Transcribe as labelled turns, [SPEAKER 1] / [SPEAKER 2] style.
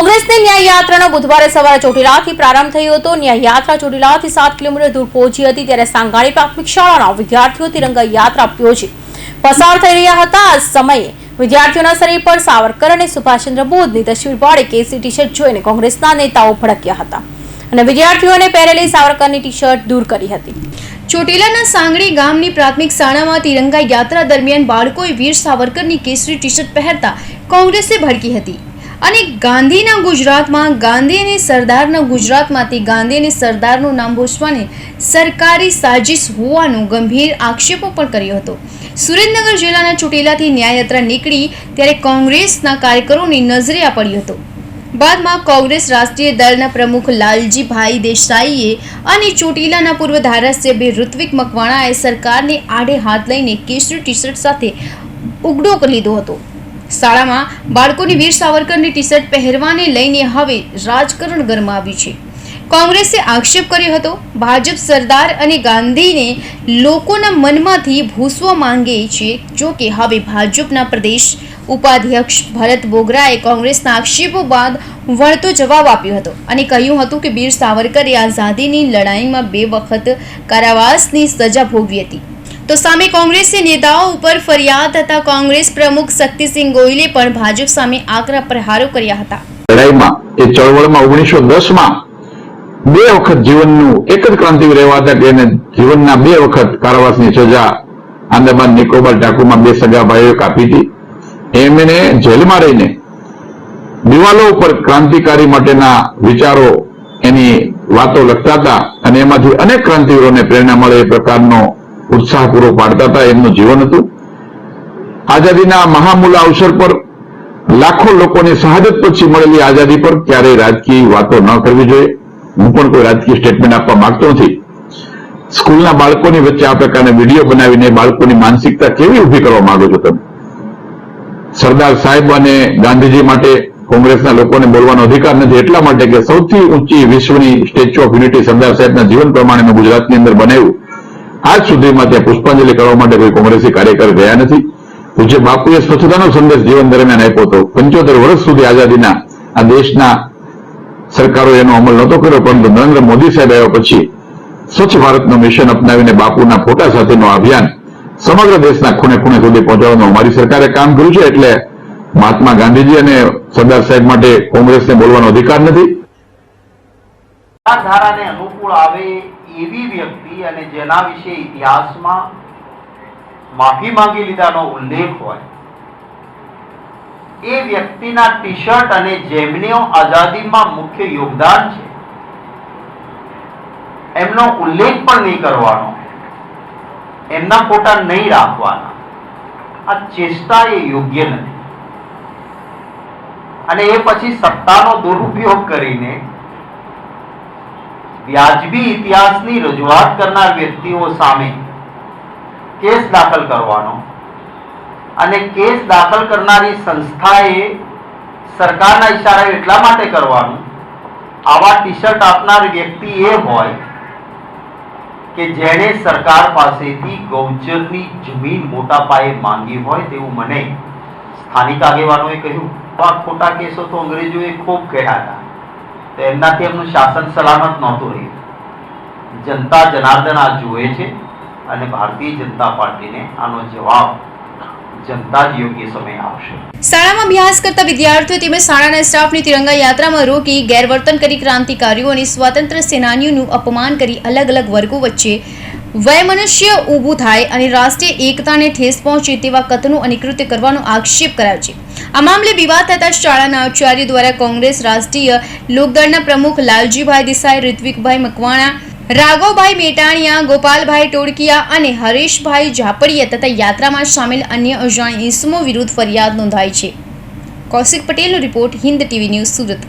[SPEAKER 1] કોંગ્રેસની ન્યાય યાત્રાનો બુધવારે સવારે ચોટીલાથી પ્રારંભ થયો હતો. ન્યાય યાત્રા ચોટીલાથી સાત કિલોમીટર દૂર પહોંચી હતી ત્યારે સાંગાણી પ્રાથમિક શાળાના વિદ્યાર્થીઓ તિરંગા યાત્રા યોજી પસાર થઈ રહ્યા હતા આ સમયે વિદ્યાર્થીઓના શરીર પર સાવરકર અને સુભાષચંદ્ર બોઝની તસવીર વાળી કેસરી ટી શર્ટ જોઈને કોંગ્રેસના નેતાઓ ભડક્યા હતા અને વિદ્યાર્થીઓને પહેરેલી સાવરકરની ટી શર્ટ દૂર કરી હતી.
[SPEAKER 2] ચોટીલાના સાંગડી ગામની પ્રાથમિક શાળામાં તિરંગા યાત્રા દરમિયાન બાળકોએ વીર સાવરકરની કેસરી ટી શર્ટ પહેરતા કોંગ્રેસે ભડકી હતી. અને ગાંધીના ગુજરાતમાં ગાંધી અને સરદારના ગુજરાતમાંથી ગાંધી અને સરદારનું નામ ભૂસવાની સરકારી સાજિશ હોવાનો ગંભીર આક્ષેપો પણ કર્યો હતો. સુરેન્દ્રનગર જિલ્લાના ચોટીલાથી ન્યાયયાત્રા નીકળી ત્યારે કોંગ્રેસના કાર્યકરોની નજરે આ પડ્યો હતો. બાદમાં કોંગ્રેસ રાષ્ટ્રીય દળના પ્રમુખ લાલજીભાઈ દેસાઈએ અને ચોટીલાના પૂર્વ ધારાસભ્ય ઋત્વિક મકવાણાએ સરકારને આડે હાથ લઈને કેસરી ટી શર્ટ સાથે ઉગડો લીધો હતો. શાળામાં બાળકોની વીર સાવરકરની ટી શર્ટ પહેરવાને લઈને હવે રાજકારણ ગરમાવ્યું છે. કોંગ્રેસે આક્ષેપ કર્યો હતો, ભાજપ સરદાર અને ગાંધીને લોકોના મનમાંથી ભૂસવા માંગે છે, જો કે હવે ભાજપના પ્રદેશ ઉપાધ્યક્ષ ભરત બોગરાએ કોંગ્રેસના આક્ષેપો બાદ વળતો જવાબ આપ્યો હતો અને કહ્યું હતું કે વીર સાવરકરે આઝાદીની લડાઈમાં બે વખત કારાવાસની સજા ભોગવી હતી. તો સામે કોંગ્રેસી નેતાઓ ઉપર ફરિયાદ હતા કોંગ્રેસ પ્રમુખ શક્તિસિંહ ગોહિલે પણ ભાજપ સામે આકરા પ્રહારો કર્યા હતા.
[SPEAKER 3] લડાઈમાં, એ ચળવળમાં ઓગણીસો દસમાં બે વખત જીવનનું એક જ ક્રાંતિવીર એવા હતા કે જીવનના બે વખત કારાવાસની સજા આંદામાન નિકોબાર ટાકુમાં બે સગા ભાઈઓ કાપી હતી. એમને જેલમાં રહીને દિવાલો ઉપર ક્રાંતિકારી માટેના વિચારો એની વાતો લખતા હતા અને એમાંથી અનેક ક્રાંતિવીરોને પ્રેરણા મળે એ પ્રકારનો ઉત્સાહ પૂરો પાડતા હતા, એમનું જીવન હતું. આઝાદીના મહામૂલા અવસર પર લાખો લોકોને શહાદત પછી મળેલી આઝાદી પર ક્યારેય રાજકીય વાતો ન કરવી જોઈએ. હું પણ કોઈ રાજકીય સ્ટેટમેન્ટ આપવા માંગતો નથી. સ્કૂલના બાળકોની વચ્ચે આ પ્રકારના વીડિયો બનાવીને બાળકોની માનસિકતા કેવી ઊભી કરવા માંગો છો તમે? સરદાર સાહેબ અને ગાંધીજી માટે કોંગ્રેસના લોકોને બોલવાનો અધિકાર નથી, એટલા માટે કે સૌથી ઊંચી વિશ્વની સ્ટેચ્યુ ઓફ યુનિટી સરદાર સાહેબના જીવન પ્રમાણેનું ગુજરાતની અંદર બનાવ્યું. આજ સુધીમાં ત્યાં પુષ્પાંજલિ કરવા માટે કોઈ કોંગ્રેસી કાર્યકર ગયા નથી. પૂજ્ય બાપુએ સ્વચ્છતાનો સંદેશ જીવન દરમિયાન આપ્યો હતો. પંચોતેર વર્ષ સુધી આઝાદીના આ દેશના સરકારો એનો અમલ નહોતો કર્યો, પરંતુ નરેન્દ્ર મોદી સાહેબ આવ્યા પછી સ્વચ્છ ભારતનું મિશન અપનાવીને બાપુના ફોટા સાથેનું અભિયાન સમગ્ર દેશના ખૂણે ખૂણે સુધી પહોંચાડવાનું અમારી સરકારે કામ કર્યું છે, એટલે મહાત્મા ગાંધીજી અને સરદાર સાહેબ માટે કોંગ્રેસને બોલવાનો અધિકાર નથી.
[SPEAKER 4] આ ધારાને અનુકૂળ આવે એવી વ્યક્તિ અને જેના વિશે ઇતિહાસમાં માફી માંગી લીધાનો ઉલ્લેખ હોય, એ વ્યક્તિના ટી શર્ટ અને જેમનો આઝાદીમાં મુખ્ય યોગદાન છે. એમનો ઉલ્લેખ પણ નહીં કરવાનો, એમના ફોટા નહીં રાખવાના. આ ચેષ્ટા એ યોગ્ય નથી. અને એ પછી સત્તાનો દુરુપયોગ કરીને વ્યાજબી ઇતિહાસની રજૂઆત કરનાર વ્યક્તિઓ સામે કેસ દાખલ કરવાનો અને કેસ દાખલ કરનારી સંસ્થાએ સરકારના ઈશારે એટલા માટે કરવાનું, આવા ટી શર્ટ આપનાર વ્યક્તિ એ હોય કે જેણે સરકાર પાસેથી ગૌચરની જમીન મોટા પાયે માંગી હોય તેવું મને સ્થાનિક આગેવાનોએ કહ્યું. આ ખોટા કેસો તો અંગ્રેજોએ ખૂબ કહ્યા હતા. તો એમનાથી એમનું શાસન સલામત નહોતું રહ્યું. જનતા જનાર્દન આ જુએ છે અને ભારતીય જનતા પાર્ટીને આનો જવાબ
[SPEAKER 2] કરતા વિદ્યાર્થીઓ તેમજ શાળાના સ્ટાફની તિરંગા યાત્રામાં રોકી ગેરવર્તન કરી ક્રાંતિકારીઓ અને સ્વાતંત્ર્ય સેનાનીઓનું અપમાન કરી અલગ અલગ વર્ગો વચ્ચે વયમનસ્ય ઊભું થાય અને રાષ્ટ્રીય એકતાને ઠેસ પહોંચે તેવા કથનું અનિકૃત્ય કરવાનો આક્ષેપ કરાયો છે. આ મામલે વિવાદ થતા શાળાના આચાર્ય દ્વારા કોંગ્રેસ રાષ્ટ્રીય લોકદળના પ્રમુખ લાલજીભાઈ દેસાઈ, ઋત્વિકભાઈ મકવાણા, રાઘવભાઈ મેટાણિયા, ગોપાલભાઈ ટોળકિયા અને હરેશભાઈ ઝાપડિયા તથા યાત્રામાં સામેલ અન્ય અજાણ ઇસમો વિરુદ્ધ ફરિયાદ નોંધાઈ છે. કૌશિક પટેલનો report Hind TV news Surat.